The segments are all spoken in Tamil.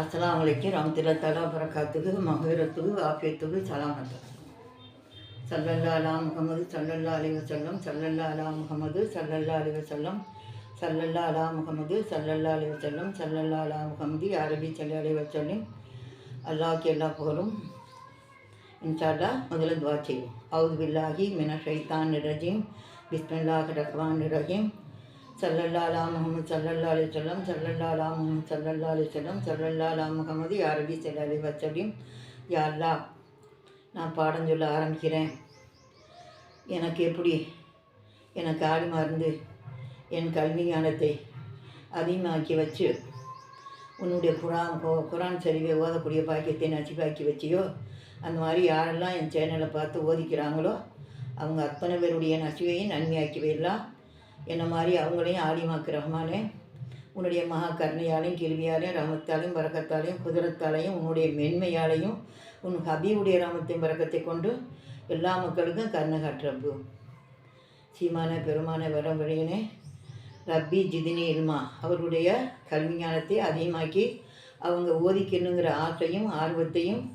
அஸ்லாம் வலைக்கு ரஹ்மத்துல்லாஹி தலா பரக்காத்துக்கு மகரத்துக்கு ஆஃபியத்துக்கு சலாமத்து சல்லல்லா அலா முகமது சல்லல்லா அலி வசல்லம் சல்லல்லா அலா முகமது சல்லல்லா அலி வசல்லம் சல்லல்லா அலா முகமது சல்லல்லா அலி வசல்லம் சல்லல்லா அலா முகமது அரபி சல்லி அலி வசல்லம் அல்லாஹ்க்கு எல்லா புகழும். இன்ஷால்லா முதல்ல துவா செய்வோம். அவுது பில்லாஹி மின ஷைத்தான் ரஜீம். பிஸ்மில்லாஹ் ரஹ்மான் ரஹீம். சல்லல்லாலா முகமது சல்லல்லா அலி சொல்லம் சல்லல்லாலா முகமது சல்லல்லா அலி சொல்லம் சல்லல்லாலா முகமது யாரபி செல்ல அலி வசலிம் நான் பாடம் சொல்ல ஆரம்பிக்கிறேன். எனக்கு எப்படி? எனக்கு ஆடி மருந்து என் கல்வி ஞானத்தை அதிகமாக்கி வச்சு உன்னுடைய குரான் கோ குரான் சரிவை ஓதக்கூடிய பாக்கியத்தை நசிவாக்கி வச்சியோ? அந்த மாதிரி யாரெல்லாம் என் சேனலை பார்த்து ஓதிக்கிறாங்களோ அவங்க அத்தனை பேருடைய நசிவையும் நன்மையாக்கி வைடலாம். என்ன மாதிரி அவங்களையும் ஆலிமாக்கு ரஹ்மானே உன்னுடைய மகா கருணையாலையும் கேள்வியாலையும் ரமத்தாலையும் பறக்கத்தாலையும் குதிரத்தாலையும் உன்னுடைய மென்மையாலையும் உன் ஹபீவுடைய ரமத்தையும் பறக்கத்தை கொண்டு எல்லா மக்களுக்கும் கருணை காட்டுறப்பு சீமான பெருமான வரவழியனே ரப்பி ஜிதினி இல்மா. அவருடைய கல்வி ஞானத்தை அதிகமாக்கி அவங்க ஓதிக்கணுங்கிற ஆற்றையும் ஆர்வத்தையும்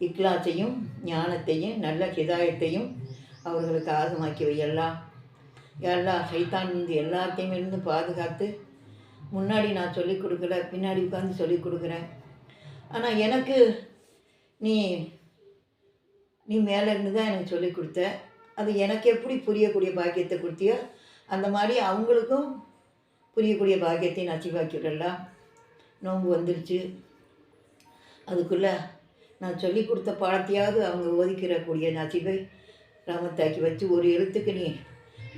இக்லாத்தையும் ஞானத்தையும் நல்ல ஹிதாயத்தையும் அவர்களுக்கு ஆகமாக்கி எல்லாம் எல்லா சைத்தான் இருந்து எல்லாத்தையும் இருந்து பாதுகாத்து முன்னாடி நான் சொல்லிக் கொடுக்கல பின்னாடி உட்காந்து சொல்லிக் கொடுக்குறேன். ஆனால் எனக்கு நீ நீ மேலே இருந்து தான் எனக்கு சொல்லிக் கொடுத்த. அது எனக்கு எப்படி புரியக்கூடிய பாக்கியத்தை கொடுத்தியோ அந்த மாதிரி அவங்களுக்கும் புரியக்கூடிய பாக்கியத்தை நச்சிவாக்கி விடலாம் நோன்பு வந்துருச்சு. அதுக்குள்ளே நான் சொல்லி கொடுத்த பாடத்தையாவது அவங்க ஓதிக்கிறக்கூடிய நசிவை ராமத்தாக்கி வச்சு ஒரு எழுத்துக்கு நீ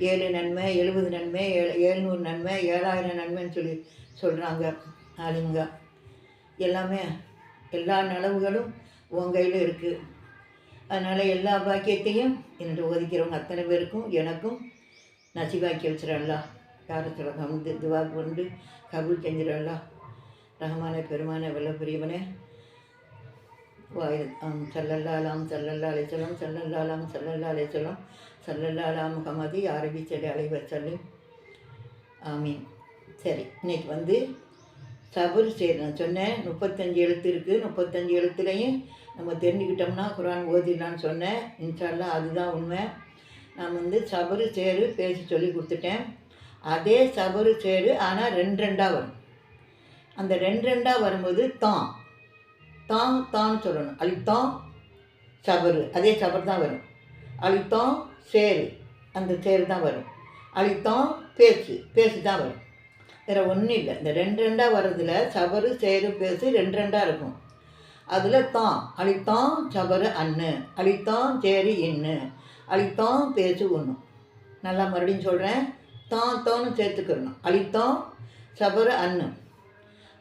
ஏழு நன்மை எழுபது நன்மை ஏழு ஏழ்நூறு நன்மை ஏழாயிரம் நன்மைன்னு சொல்லி சொல்கிறாங்க ஆளுங்க. எல்லாமே எல்லா நலவுகளும் உன் கையில் இருக்குது அதனால் எல்லா பாக்கியத்தையும் என்று ஒதுக்கிறவங்க அத்தனை பேருக்கும் எனக்கும் நசிவாக்கி வச்சிடலாம் யாரத்தில் வந்து துவா கொண்டு கபூல் செஞ்சிடலாம் ரஹமான பெருமான வெள்ளப்பிரியவனே வாய் ஆம் சல்லல்லா சொல்லும் செல்லல்லாலாம் அலைச்சலம் சல்லல்லா சல்லல்லா அலைச்சலம் சல்லல்லா முகமதி அரபி செடி அலைவர் சொல்லும் ஆமீன். சரி இன்னைக்கு வந்து சபர் சரி நான் சொன்னேன் முப்பத்தஞ்சு எழுத்து இருக்குது முப்பத்தஞ்சு எழுத்துலையும் நம்ம தெரிஞ்சுக்கிட்டோம்னா குரான் ஓதிடலான்னு சொன்னேன். இன்ஷால்லா அதுதான் உண்மை. நான் வந்து சபரு சேரு பேசி சொல்லி கொடுத்துட்டேன். அதே சபரு சேரு ஆனால் ரெண்டு ரெண்டாக வரும். அந்த ரெண்டு ரெண்டாக வரும்போது தான். தான் தான் சொல்லணும். அழித்தான் சபரு. அதே சபர் தான் வரும். அழுத்தம் சேரு. அந்த சேரு தான் வரும். அழித்தோம் பேச்சு. பேச்சு தான் வரும். வேறு ஒன்றும் இல்லை. இந்த ரெண்டு ரெண்டாக வர்றதுல சவறு சேரு பேசு ரெண்டு ரெண்டாக இருக்கும். அதில் தான் அழித்தோம் சவறு அண்ணு அழித்தோம் சேரு இன்னு. அழித்தோம் பேச்சு ஒன்று நல்லா மறுபடியும் சொல்கிறேன் தான் தோன்னு சேர்த்துக்கிறணும் அழித்தோம் சபரு அண்ணு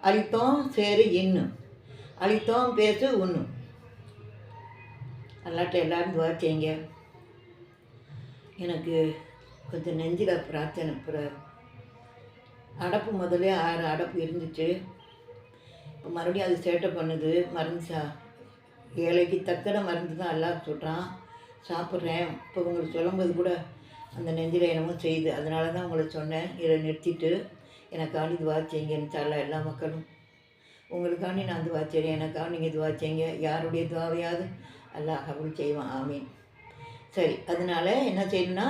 அழித்தோம் சேரு இன்னு. அழித்தோம் பேசு ஒன்று நல்லாட்ட எல்லாரும் துவா செய்யுங்க. எனக்கு கொஞ்சம் நெஞ்சில் பிரார்த்தனை பிர- அடப்பு முதல்ல ஆறு அடப்பு இருந்துச்சு. இப்போ மறுபடியும் அது சேட்டை பண்ணுது. மருந்து ஏழைக்கு தக்கன மருந்து தான் எல்லாம் சொல்கிறான் சாப்பிட்றேன். இப்போ உங்களுக்கு சொல்லும்போது கூட அந்த நெஞ்சில் என்னமோ செய்யுது. அதனால தான் உங்களுக்கு சொன்னேன். இதை நிறுத்திட்டு எனக்காண்டி துவா செய்யுங்கன்னு சார்ல எல்லா மக்களும். உங்களுக்காண்டி நான் துவா செய்கிறேன் எனக்காக நீங்கள் துவா செய்யுங்க. யாருடைய துவாவையாவது அல்லாஹ் கபூல் செய்வான். ஆமீன். சரி அதனால என்ன செய்யணும்னா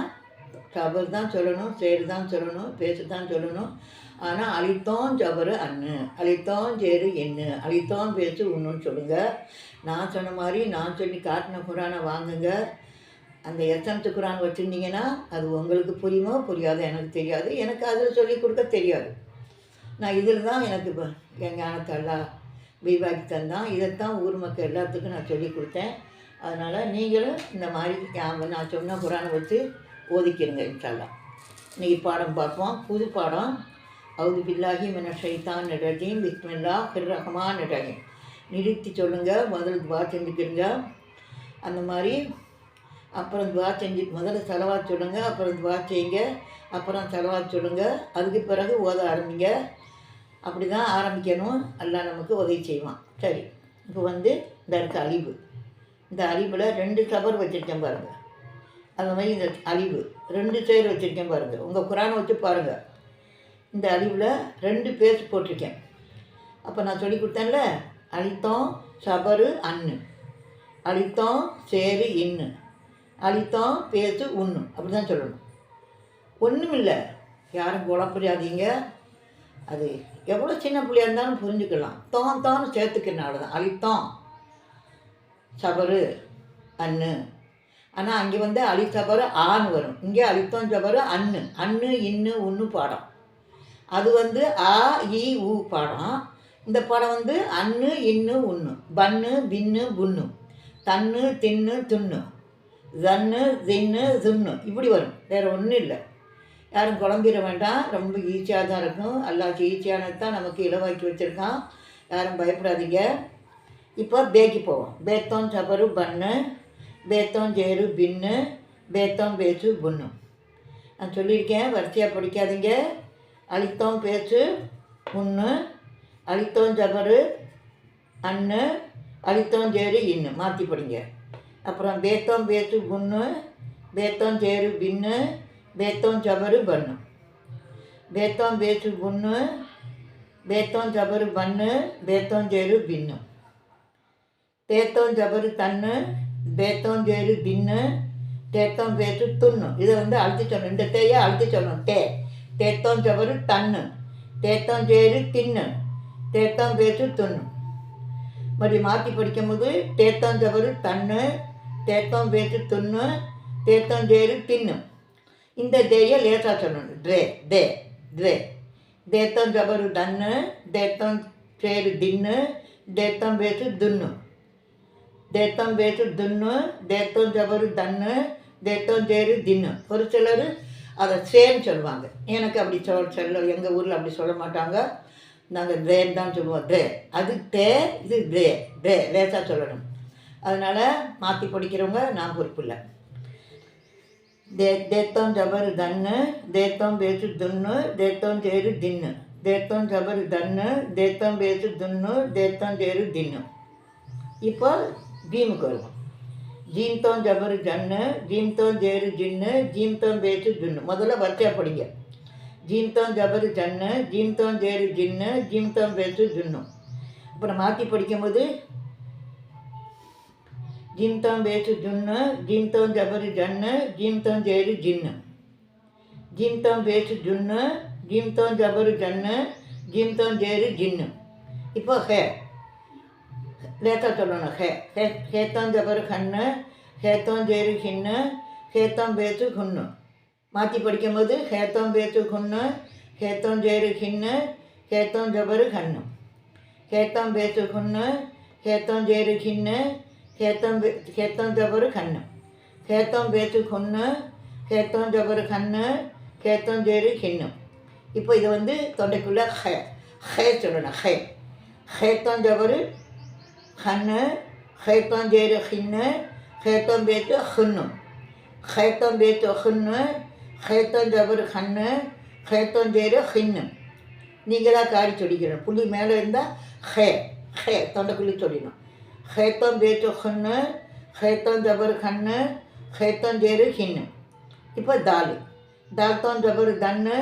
சபர் தான் சொல்லணும் சேரு தான் சொல்லணும் பேசு தான் சொல்லணும். ஆனால் அழித்தோம் ஜபரு அண்ணு அழித்தோம் சேரு எண்ணு அழித்தோம் பேசு ஒன்றுன்னு சொல்லுங்கள் நான் சொன்ன மாதிரி நான் சொல்லி காட்டின குரானை வாங்குங்க. அந்த எத்தனத்து குரான் வச்சுருந்தீங்கன்னா அது உங்களுக்கு புரியுமோ புரியாதோ எனக்கு தெரியாது. எனக்கு அதில் சொல்லி கொடுக்க தெரியாது. நான் இதில் தான் எனக்கு இப்போ என் ஞானத்தை எல்லாம் தந்தான் இதைத்தான் ஊர் மக்கள் எல்லாத்துக்கும் நான் சொல்லி கொடுத்தேன். அதனால் நீங்களும் இந்த மாதிரி நான் சொன்ன குரானை வச்சு ஓதிக்கிறங்க இன்ஷால்லாம் இன்றைக்கி பாடம் பார்ப்போம். புது பாடம். அவுது பில்லாஹி மின ஷைத்தான் ரஜீம். பிஸ்மில்லா ஹிர் ரஹ்மான் ரஹீம் நிறுத்தி சொல்லுங்கள் முதல் துவா செஞ்சுக்கிறங்க அந்த மாதிரி. அப்புறம் துவா செஞ்சு முதல்ல செலவா சொல்லுங்கள் அப்புறம் துவா செய்யுங்க. அப்புறம் செலவா சொல்லுங்கள் அதுக்கு பிறகு ஓத ஆரம்பிங்க. அப்படி தான் ஆரம்பிக்கணும். எல்லாம் நமக்கு உதவி செய்வான். சரி. இப்போ வந்து இந்த இருக்க அழிவு. இந்த அழிவில் ரெண்டு கவர் வச்சுருக்கேன் பாருங்கள் அந்த மாதிரி இந்த அழிவு ரெண்டு சேர் வச்சுருக்கேன் பாருங்கள் உங்கள் குரானை வச்சு பாருங்கள் இந்த அழிவில் ரெண்டு பேஸ் போட்டிருக்கேன். அப்போ நான் சொல்லி கொடுத்தேன்ல அழித்தோம் சபரு அன்னு. அழித்தோம் சேரு இன்னு. அழித்தோம் பேசு உண்ணு அப்படி தான் சொல்லணும். ஒன்றும் இல்லை. யாரும் குழப்பறியாதீங்க. அது எவ்வளோ சின்ன பிள்ளையாக இருந்தாலும் புரிஞ்சுக்கலாம். தோன் தான் சேர்த்துக்கிறனால தான். அழித்தோம். சபரு அன்னு. ஆனால் அங்கே வந்து அழி சபரு ஆன்னு வரும். இங்கே அலித்தோம் சபரு அன்னு. அன்னு இன்னு உன்னு பாடம். அது வந்து ஆ இ உ பாடம். இந்த பாடம் வந்து அன்னு இன்னு உண்ணு பன்னு பின்னு. புண்ணு தன்னு தின்னு. துண்ணு ஜன்னு தின்னு துண்ணு இப்படி வரும். வேறு ஒன்றும் இல்லை. யாரும் குழம்பிட வேண்டாம். ரொம்ப ஈஸியாக தான் இருக்கும். எல்லா ஈஸியானது தான் நமக்கு இலவாக்கி வச்சுருக்கான். யாரும் பயப்படாதீங்க. இப்போ பேக்கி போவோம். பேத்தோம் சபரு பன்னு பேத்தோம் ஜேரு பின்னு. பேத்தோம் பேச்சு புன்னு. நான் சொல்லியிருக்கேன் வரிசையாக பிடிக்காதீங்க. அழித்தோம் பேச்சு புண்ணு அழித்தோம் ஜபரு அன்னு. அழித்தோம் ஜேரு இன்னு. மாற்றி படிங்க. அப்புறம் பேத்தோம் பேச்சு புண்ணு பேத்தோம் ஜேரு பின்னு. பேத்தோம் ஜபரு பன்னு பேத்தோம் பேச்சு புண்ணு பேத்தோம் ஜபரு பன்னு பேத்தோம் ஜேரு பின்னு. தேத்தோம் ஜபரு தன்னு பேத்தோம் ஜேரு தின்னு தேத்தோம் பேச்சு துண்ணு இதை வந்து அழுத்தி சொல்லணும். இந்த தேயை அழுத்தி சொல்லணும். தே. தேத்தோம் ஜபரு தன்னு. தேத்தோம் ஜேரு தின்னு. தேத்தோம் பேச்சு துண்ணு மறுபடி மாற்றி படிக்கும்போது தேத்தோம் ஜபரு தன்னு தேத்தோம் பேச்சு துண்ணு தேத்தோம் ஜேரு தின்னு. இந்த தேயை லேசாக சொல்லணும். ட்ரே தே த்வே தேத்தம் ஜபரு தன்னு தேத்தம் சேரு தின்னு தேத்தம் பேசு துன்னு. தேத்தம் பேசு துன்னு தேத்தம் ஜவரு தன்னு தேத்தம் சேரு தின்னு. ஒரு சிலர் அதை சேன்னு சொல்லுவாங்க. எனக்கு அப்படி சொல் சொல்ல எங்கள் ஊரில் அப்படி சொல்ல மாட்டாங்க. நாங்கள் தேன் தான் சொல்லுவோம். தே அது தே இது தே தே லேசாக சொல்லணும். அதனால் மாற்றி படிக்கிறவங்க நான் பொறுப்பு இல்லை. தேத்தம் ஜபரு தன்னு தேத்தம் பேசு துன்னு தேத்தம் சேரு தின்னு. தேத்தம் ஜபரு தன்னு தேத்தம் பேசு துன்னு தேத்தம் சேரு தின்னு. இப்போ ஜீமுக்கு வருவோம் ஜீம்தோன் ஜபரு ஜன்னு ஜீம்தோன் ஜேரு ஜின்னு ஜீம்தோன் பேச்சு ஜுன்னு. முதல்ல வரிசையாக படிங்க. ஜீம்தோன் ஜபரு ஜன்னு ஜீம்தோன் ஜேரு ஜின்னு ஜீம்தோன் பேச்சு ஜுன்னு. அப்புறம் மாற்றி படிக்கும்போது ஜீம்தோன் பேச்சு ஜுன்னு ஜீம்தோன் ஜபரு ஜன்னு ஜீம்தோன் ஜேரு ஜின்னு. ஜீம்தோன் பேச்சு ஜுன்னு ஜீம்தோன் ஜபரு ஜன்னு ஜீம்தோன் ஜேரு ஜின்னு. இப்போ ஹே லேட்டாக சொல்லணும் ஹே ஹே ஹேத்தான் ஜபரு கண்ணு ஹேத்தோம் ஜேரு ஹின்னு ஹேத்தோம் பேத்து ஹுன்னு மாற்றி படிக்கும்போது ஹேத்தோம் பேத்து குன்னு ஹேத்தோம் ஜேரு ஹின்னு ஹேத்தோம் ஜபரு ஹன்னு ஹேத்தோம் பேத்து குன்னு ஹேத்தோம் ஜேரு ஹின்னு ஹேத்தம் ஹேத்தம் ஜபரு ஹன்னு ஹேத்தம் பேச்சு ஹுன்னு ஹேத்தம் ஜபரு ஹன்னு ஹேத்தம் ஜேரு ஹின்னு இப்போ இது வந்து தொண்டைக்குள்ளே ஹே ஹே சொல்லணும் ஹே. ஹேத்தம் ஜபரு கண்ணு ஹேத்தம் ஜேரு ஹின்னு ஹேத்தம் பேச்சு ஹின்னு ஹேத்தம் பேச்சு ஹின்னு ஹேத்தம் ஜபரு கண்ணு ஹேத்தம் ஜேரு ஹின்னு நீங்களாக காரி சொல்லிக்கணும் புள்ளி மேலே இருந்தால் ஹே ஹே தொண்டைக்குள்ளி சொல்லிடணும் ஹேத்தம் பேச்சு ஹன்னு ஹேத்தம் ஜபர் ஹன்னு ஹேத்தம் ஜேரு ஹின்னு இப்போ தாலு தால்தோன் ஜபர் தன்னு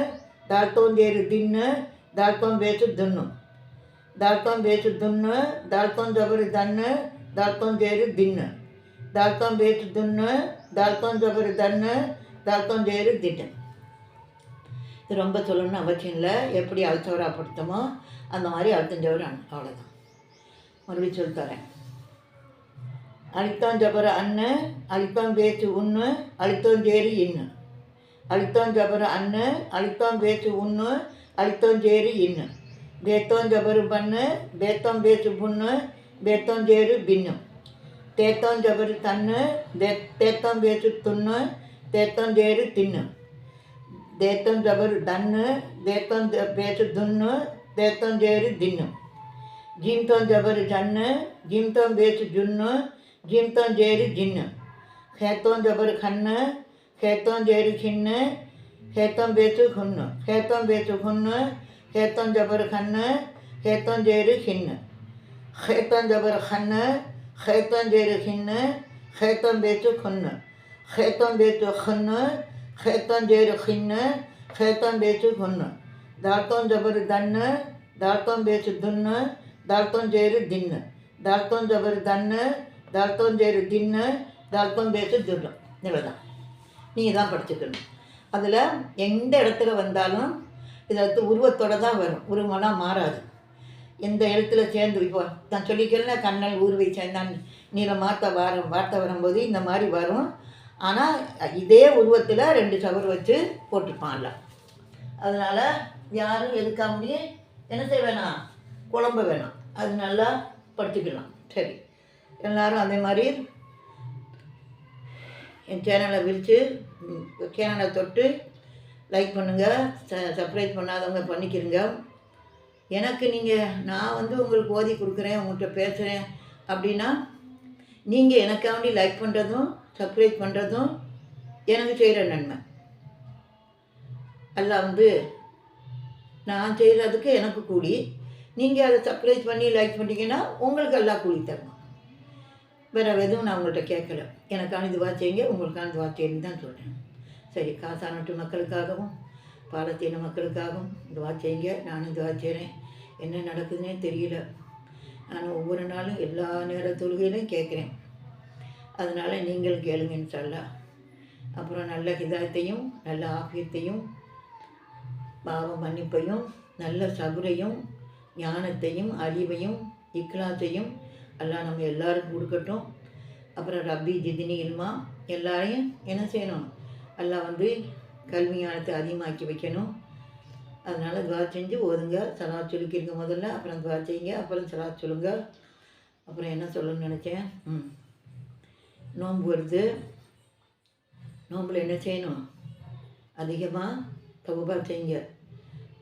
தால்தோன் ஜேரு தின்னு தால்தோன் பேச்சு துன்னு தால்த்தோம் பேச்சு துன்னு தால்த்தோம் ஜபர் தன்னு தால்த்தோம் ஜேரு தின்னு தால்த்தோம் பேச்சு துன்னு தால்த்தோம் ஜபர் தன்னு தால்த்தோம் ஜேரு தின்னு இது ரொம்ப சொல்லணும்னு அவசியம் இல்லை எப்படி அழுத்தவராக படுத்தமோ அந்த மாதிரி அழுத்தஞ்சவர் அவ்வளோதான் மறுபடியும் சொல்லி தரேன். அழுத்தம் ஜபர அண்ணு அழுத்தம் பேச்சு உண்ணு அழுத்தம் ஜேரி இன்னு. அழுத்தம் ஜபர அண்ணு அழுத்தம் பேச்சு உண்ணு அழுத்தம் ஜேரி இன்னு. பேத்தோம் ஜபரு பண்ணு பேத்தோம் பேச்சு புண்ணு பேத்தோம் ஜேரு பின்னு தேத்தோம் ஜபரு தன்னு தே தேத்தோம் பேச்சு துண்ணு தேத்தோம் ஜேரு தின்னு தேத்தோம் ஜபரு தன்னு தேத்தோம் பேச்சு துண்ணு தேத்தோம் ஜேரு தின்னு ஜீம்தோம் ஜபரு ஜன்னு ஜீம்தோம் பேச்சு ஜுன்னு ஜிம்தோம் ஜேரு ஜின்னு ஹேத்தோம் ஜபரு கண்ணு ஹேத்தோம் ஜேரு கின்னு ஹேத்தோம் பேச்சு குன்னு ஹேத்தோம் பேச்சு குன்னு ஜபர் ஜபரு கண்ணு ஜேரு ஹின்னு ஹேத்தோம் ஜபர் கண்ணு ஹேத்தோம் ஜேரு ஹின்னு ஹேத்தோம் பேச்சு குன்னு ஹேத்தோம் பேச்சு குன்னு ஹேத்தோம் ஜேரு ஹின்னு ஹேத்தோம் பேச்சு குன்னு தார்த்தோன் ஜபர் தன்னு தாழ்த்தோம் பேச்சு துன்னு தாழ்த்தோம் ஜேரு தின்னு தார்த்தோன் ஜபர் தன்னு தார்த்தோன் ஜேரு தின்னு தாழ்த்தோம் பேச்சு துன்னு இவ்வளோதான் நீங்கள் தான் படிச்சுக்கணும். அதில் எந்த இடத்துல வந்தாலும் இது அடுத்து உருவத்தோட தான் வரும். உருவம்லாம் மாறாது. எந்த இடத்துல சேர்ந்து இப்போ நான் சொல்லிக்கிறேன் கண்ணல் ஊர்வை சேர்ந்தான் நீளமாத்த வாரம் வார்த்தை வரும்போது இந்த மாதிரி வரும். ஆனால் இதே உருவத்தில் ரெண்டு சவர் வச்சு போட்டிருப்பான்ல. அதனால் யாரும் எதுக்காமலே என்ன செய்ய வேணாம் குழம்பு வேணாம். அது நல்லா படிச்சுக்கலாம். சரி. எல்லோரும் அதே மாதிரி என் சேனலை விரித்து சேனலை தொட்டு லைக் பண்ணுங்கள் ச சப்ஸ்கிரைப் பண்ணாதவங்க பண்ணிக்கிறங்க எனக்கு நீங்கள் நான் வந்து உங்களுக்கு ஓதி கொடுக்குறேன் உங்கள்கிட்ட பேசுகிறேன் அப்படின்னா நீங்கள் எனக்காண்டி லைக் பண்ணுறதும் சப்ஸ்கிரைப் பண்ணுறதும் எனக்கு செய்கிற நன்மை. எல்லாம் வந்து நான் செய்கிறதுக்கு எனக்கு கூலி நீங்கள் அதை சப்ஸ்கிரைப் பண்ணி லைக் பண்ணிட்டீங்கன்னா உங்களுக்கு எல்லாம் கூலி தரணும் வேறு எதுவும் நான் உங்கள்கிட்ட கேட்கல. எனக்கான இதுவாக செய்யுங்க உங்களுக்கான இதுவாக செய்யுங்க தான் சொல்கிறேன் சரி காசானட்டு மக்களுக்காகவும் பாலத்தீன மக்களுக்காகவும் இதுவாக செய்யுங்க நானும் இதுவாக செய்கிறேன். என்ன நடக்குதுன்னே தெரியல. நான் ஒவ்வொரு நாளும் எல்லா நேர தொழுகையிலும் கேட்குறேன். அதனால் நீங்கள் கேளுங்கன்னு சொல்ல அப்புறம் நல்ல ஹிதாயத்தையும் நல்ல ஆபியத்தையும் பாவ மன்னிப்பையும் நல்ல சகுரையும் ஞானத்தையும் அறிவையும் இக்லாத்தையும் எல்லாம் நம்ம எல்லாருக்கும் கொடுக்கட்டும். அப்புறம் ரப்பி ஜிதினி இல்மா எல்லாரையும் என்ன செய்யணும்? எல்லாம் வந்து கல்வி ஞானத்தை அதிகமாக்கி வைக்கணும். அதனால் துவா செஞ்சு ஓதுங்க சலா சொல்லிக்கிறீங்க முதல்ல அப்புறம் துவா செய்யுங்க அப்புறம் சலா சொல்லுங்க. அப்புறம் என்ன சொல்லணும்னு நினச்சேன்? ம். நோன்பு வருது. நோம்பில் என்ன செய்யணும்? அதிகமாக தவுபா செய்யுங்க.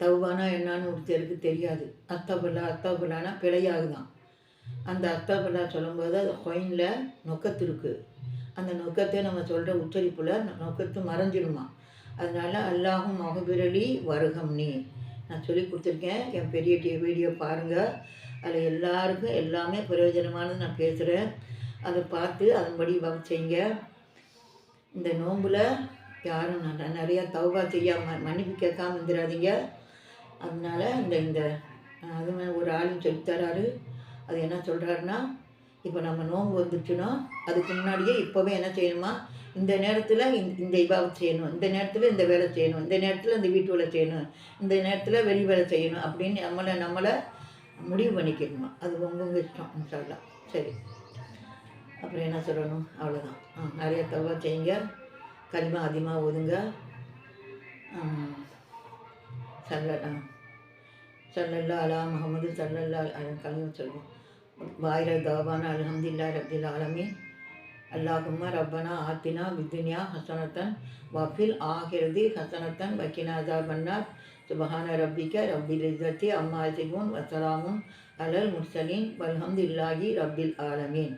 தவுபானா ஒரு ஒருத்தருக்கு தெரியாது. அத்தாபுல்லா அத்தாபுல்லானா பிழையாகுதான். அந்த அத்தாபுல்லா சொல்லும்போது அது கொயினில் நொக்கத்து இருக்குது அந்த நொக்கத்தை நம்ம சொல்கிற உச்சரிப்பில் நொக்கத்து மறைஞ்சிடுமா. அதனால அல்லாஹும் மகபிரலி வருகம் நீ. நான் சொல்லி கொடுத்துருக்கேன். என் பெரிய டி வீடியோ பாருங்கள் அதில் எல்லாருக்கும் எல்லாமே பிரயோஜனமானது நான் பேசுகிறேன் அதை பார்த்து அதன்படி வகை செய்யுங்க. இந்த நோம்பில் யாரும் நான் நிறையா தௌபா செய்யாமல் மன்னிப்பு கேட்காம இருந்துடாதீங்க அதனால் இந்த இந்த அது ஒரு ஆளும் சொல்லித்தராரு. அது என்ன சொல்கிறாருன்னா இப்போ நம்ம நோம்பு வந்துச்சுன்னா அதுக்கு முன்னாடியே இப்போவே என்ன செய்யணுமா? இந்த நேரத்தில் இந்த இபாவத் செய்யணும் இந்த நேரத்தில் இந்த வேலை செய்யணும் இந்த நேரத்தில் இந்த வீட்டு வேலை செய்யணும் இந்த நேரத்தில் வெளி வேலை செய்யணும் அப்படின்னு நம்மளை நம்மளை முடிவு பண்ணிக்கணுமா? அது உங்கவுங்க இஷ்டம் சொல்லலாம் சரி. அப்புறம் என்ன சொல்லணும்? அவ்வளோதான் ஆ நிறைய தவா செய்யுங்க. கரிமம் அதிகமாக ஒதுங்க. சல்ல சல்லல்லா அலா முகமது சல்லல்லா களிமா சொல்லுவோம் வாயிர தாவான அலமதுல்லா ரபில் ஆலமீன். அல்லாஹும்ம ரப்பனா ஆத்தினா வித்துனியா ஹசனத்தன் வஃபில் ஆகிறது ஹசனத்தன் வக்கினா பன்னார் சுபஹான ரப்பிக்க ரப்பில் இஸ்ஸத்தி அம்மா சிபுன் வசலாமும் அலல் முர்சலீன் வல்ஹம்துல்லாஹி ரப்பில் ஆலமீன்.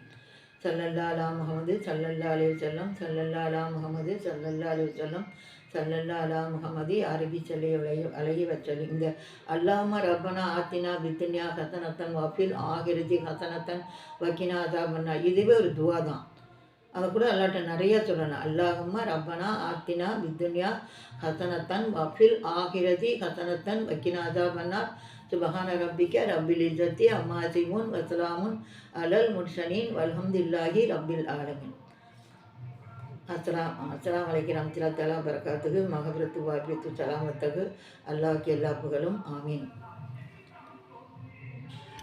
சல்லல்லா அலா முகமது சல்லல்லா அலி வல்லம் சல்லல்லா அலா முகமது சல்லல்லா அலி வல்லம் சல்லல்லா அலா முகமதி அரபி சொல்லி அலைய அலைய வச்சல். இந்த அல்லாம ரப்பனா ஆத்தினா பித்துன்யா ஹசனத்தன் வஃபில் ஆகிருதி ஹசனத்தன் வக்கினா அசாபன்னா இதுவே ஒரு துவா தான். அதை கூட அல்லாட்ட நிறைய சொல்லணும். அல்லாஹம்மா ரப்பனா ஆத்தினா பித்துன்யா ஹசனத்தன் வஃபில் ஆகிரதி ஹசனத்தன் வக்கினாதா அசாபன்னா சுபஹான ரப்பிக்க ரப்பில் இஜத்தி அம்மாசிமுன் வசலாமுன் அலல் முன்ஷனின் வல்ஹம்துல்லாஹி ரப்பில் ஆலமின். அஸ்லாம் அஸ்லாம் வலைக்கு ரம்திலா தலா பரக்காத்துக்கு மகபரத்து வாபியத்து அல்லாஹ் அல்லாஹ்க்கு எல்லா புகழும். ஆமீன்.